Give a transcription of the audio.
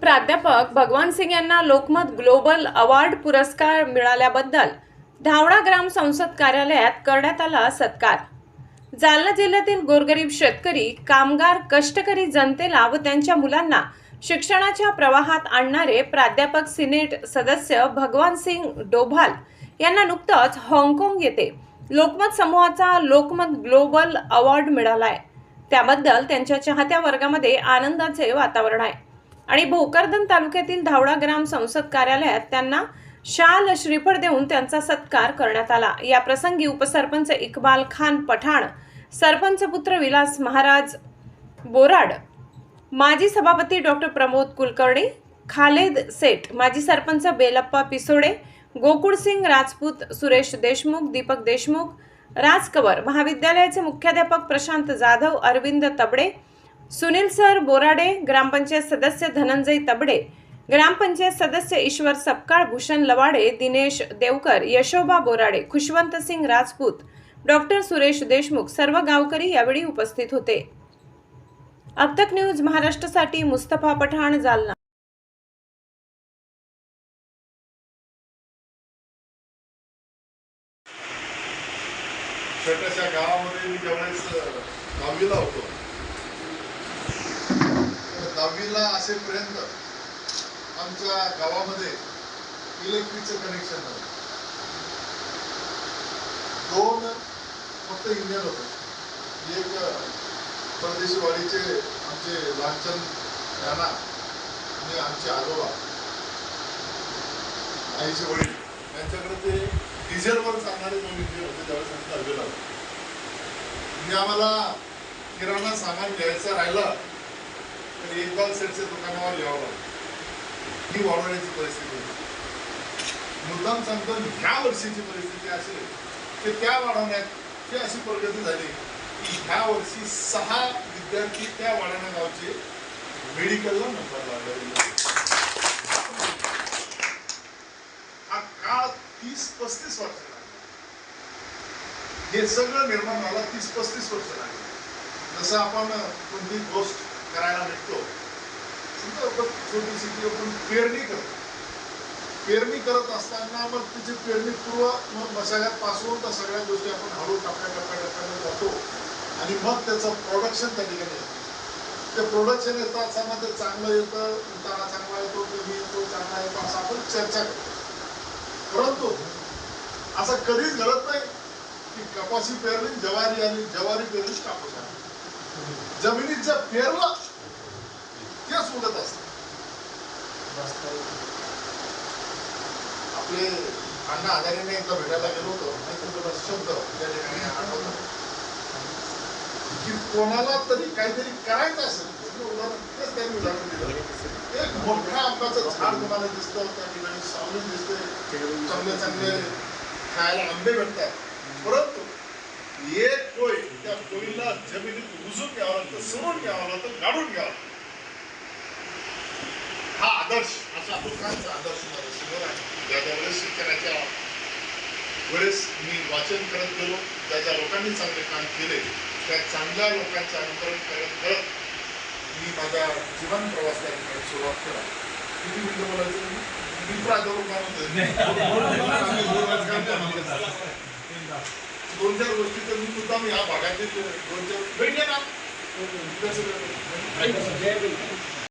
प्राध्यापक भगवान सिंग यांना लोकमत ग्लोबल अवॉर्ड पुरस्कार मिळाल्याबद्दल धावडा ग्राम संसद कार्यालयात करण्यात आला सत्कार. जालना जिल्ह्यातील गोरगरीब शेतकरी कामगार कष्टकरी जनतेला व त्यांच्या मुलांना शिक्षणाच्या प्रवाहात आणणारे प्राध्यापक सिनेट सदस्य भगवान सिंग डोभाल यांना नुकतंच हाँगकाँग येथे लोकमत समूहाचा लोकमत ग्लोबल अवॉर्ड मिळाला आहे त्याबद्दल त्यांच्या चाहत्या वर्गामध्ये आनंदाचे वातावरण आहे. आणि भोकरदन तालुक्यातील धावडा ग्राम संसद कार्यालयात त्यांना शाल श्रीफळ देऊन त्यांचा सत्कार करण्यात आला. या प्रसंगी उपसरपंच इकबाल खान पठाण सरपंच पुत्र विलास महाराज बोराड माजी सभापती डॉक्टर प्रमोद कुलकर्णी खालेद सेठ माजी सरपंच बेलप्पा पिसोडे गोकुळ सिंग राजपूत सुरेश देशमुख दीपक देशमुख राजकवर महाविद्यालयाचे मुख्याध्यापक प्रशांत जाधव अरविंद तबडे सुनील सर बोराडे ग्रामपंचायत सदस्य धनंजय तबडे ग्रामपंचायत सदस्य ईश्वर सपकाळ भूषण लवाडे दिनेश देवकर यशोबा बोराडे खुशवंत सिंग राजपूत डॉक्टर सुरेश देशमुख सर्व गावकरी यावेळी उपस्थित होते. अब तक न्यूज महाराष्ट्रासाठी मुस्तफा पठाण जालना. छोट्याशा गावामध्ये मी ज्यावेळेस दहावीला होतो दहावीला असेपर्यंत आमच्या गावामध्ये इलेक्ट्रिकचं कनेक्शन नव्हतं दोन फक्त इंजिन होतं. एक परदेशवाडीचे आमचे लालचंद राणा आणि आमचे आजोबा आईचे वडील यांच्याकडे ते डिझेलवर चालणारे दोन इंजिन होते त्यावेळेस आम्ही दहावीला होतो. म्हणजे आम्हाला किराणा सामान घ्यायचं राहिलं तर इक्बाल सेटच्या दुकानावर यावं लागलं ही वाढवण्याची परिस्थिती होती मुद्दाम सांगतो ह्या वर्षीची परिस्थिती अशी आहे की त्या वाढवण्याची अशी प्रगती झाली की ह्या वर्षी सहा विद्यार्थी त्या वाढवण्या गावचे मेडिकलला नंबर लागले हा काळ तीस पस्तीस वर्ष हे सगळं निर्माण झालं तीस पस्तीस वर्ष लागले जसं आपण कोणती गोष्ट करायला भेटतो. छोटीशी ती आपण पेरणी करतो. पेरणी करत असताना मग तिची पेरणी पूर्व मग मशागत पासून तर सगळ्या गोष्टी आपण हळू टप्प्या टप्प्या टप्प्याने जातो. आणि मग त्याचं प्रोडक्शन त्या ठिकाणी येतं. ते प्रोडक्शन येत असताना ते चांगलं येतं उतारा चांगला येतो कमी येतो चांगला येतो असं आपण चर्चा करतो. परंतु असं कधीच घडत नाही की कपाशी पेरली ज्वारी आली ज्वारी पेरली कापूस आली. जमिनीत जे पेरलं तेच असत आपले अण्णा आजारीने एकदा भेटायला गेलो होतो. आणि शब्द त्या ठिकाणी आठवतो. की कोणाला तरी काहीतरी करायचं असेल. तेच त्यांनी उदाहरण दिलं. एक मोठ्या आंब्याचं झाड तुम्हाला दिसतं त्या ठिकाणी सावली दिसते चांगले चांगले खायला आंबे भेटतात. परंतु एक कोय त्या कोयीला जमिनीत रुजून घ्यावा लागतं सोडून घ्यावा लागतं गाडून घ्यावा. हा आदर्श असा लोकांचा आदर्श माझ्यासमोर आहे ज्या वेळेस शिक्षणाच्या वेळेस मी वाचन करत गेलो ज्या ज्या लोकांनी चांगले काम केले त्या चांगल्या लोकांचे अनुकरण करत करत मी माझ्या जीवन प्रवासाला ठिकाणी सुरुवात केला किती मिनिटं बोलायचं मी प्राध्यापक म्हणतो दोन चार गोष्टी तर मी मुद्दाम या भागातील दोन चार भेटले ना.